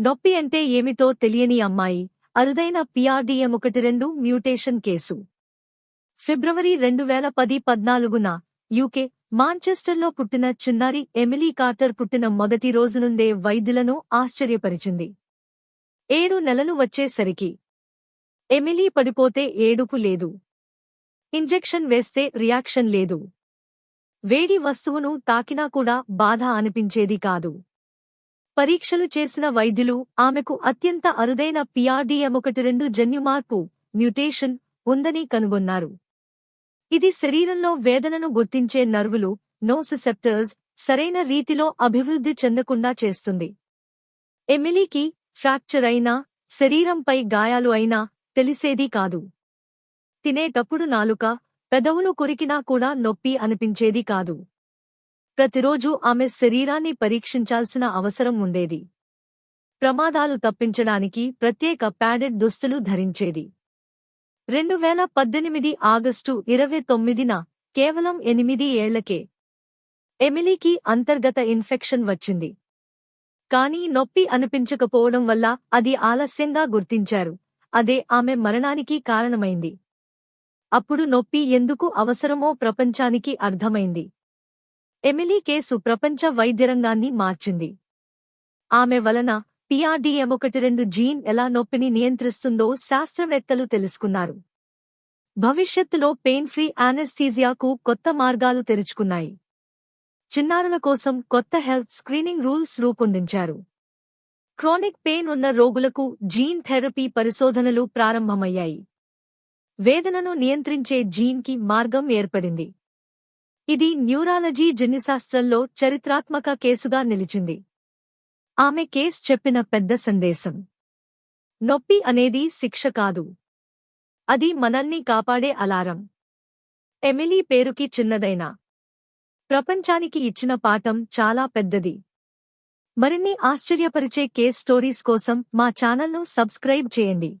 నొప్పి అంటే ఏమిటో తెలియని అమ్మాయి. అరుదైన పిఆర్డిఎం ఒకటి రెండు మ్యూటేషన్ కేసు. ఫిబ్రవరి రెండు వేల పది పద్నాలుగున యూకే మాంచెస్టర్లో పుట్టిన చిన్నారి ఎమిలీ కార్టర్ పుట్టిన మొదటి రోజు నుండే వైద్యులను ఆశ్చర్యపరిచింది. ఏడు నెలలు వచ్చేసరికి ఎమిలీ పడిపోతే ఏడుపు లేదు. ఇంజెక్షన్ వేస్తే రియాక్షన్ లేదు. వేడి వస్తువును తాకినా కూడా బాధ అనిపించేది కాదు. పరీక్షలు చేసిన వైద్యులు ఆమెకు అత్యంత అరుదైన పిఆర్డిఎం ఒకటి రెండు జన్యుమార్పు మ్యుటేషన్ ఉందని కనుగొన్నారు. ఇది శరీరంలో వేదనను గుర్తించే నర్వులు నోసిసెప్టర్స్ సరైన రీతిలో అభివృద్ధి చెందకుండా చేస్తుంది. ఎమిలీకి ఫ్రాక్చర్ అయినా శరీరంపై గాయాలు అయినా తెలిసేది కాదు. తినేటప్పుడు నాలుక పెదవులు కొరికినా కూడా నొప్పి అనిపించేది కాదు. ప్రతిరోజు ఆమె శరీరాన్ని పరీక్షించాల్సిన అవసరం ఉండేది. ప్రమాదాలు తప్పించడానికి ప్రత్యేక ప్యాడెడ్ దుస్తులు ధరించేది. రెండు వేల పద్దెనిమిది ఆగస్టు ఇరవై తొమ్మిదిన కేవలం ఎనిమిది ఏళ్ళకే ఎమిలీకి అంతర్గత ఇన్ఫెక్షన్ వచ్చింది. కానీ నొప్పి అనిపించకపోవడం వల్ల అది ఆలస్యంగా గుర్తించారు. అదే ఆమె మరణానికి కారణమైంది. అప్పుడు నొప్పి ఎందుకు అవసరమో ప్రపంచానికి అర్థమైంది. ఎమిలీ కేసు ప్రపంచ వైద్యరంగాన్ని మార్చింది. ఆమె వలన పిఆర్డీఎం ఒకటి రెండు జీన్ ఎలా నొప్పిని నియంత్రిస్తుందో శాస్త్రవేత్తలు తెలుసుకున్నారు. భవిష్యత్తులో పెయిన్ ఫ్రీ ఆనెస్థీజియాకు కొత్త మార్గాలు తెరుచుకున్నాయి. చిన్నారుల కోసం కొత్త హెల్త్ స్క్రీనింగ్ రూల్స్ రూపొందించారు. క్రోనిక్ పెయిన్ ఉన్న రోగులకు జీన్ థెరపీ పరిశోధనలు ప్రారంభమయ్యాయి. వేదనను నియంత్రించే జీన్కి మార్గం ఏర్పడింది. ఇది న్యూరాలజీ జన్యుశాస్త్రంలో చరిత్రాత్మక కేసుగా నిలిచింది. ఆమె కేస్ చెప్పిన పెద్ద సందేశం. నొప్పి అనేది శిక్ష కాదు. అది మనల్ని కాపాడే అలారం. ఎమిలీ పేరుకి చిన్నదైనా. ప్రపంచానికి ఇచ్చిన పాఠం చాలా పెద్దది. మరిన్ని ఆశ్చర్యపరిచే కేస్ స్టోరీస్ కోసం మా ఛానల్ను సబ్స్క్రైబ్ చేయండి.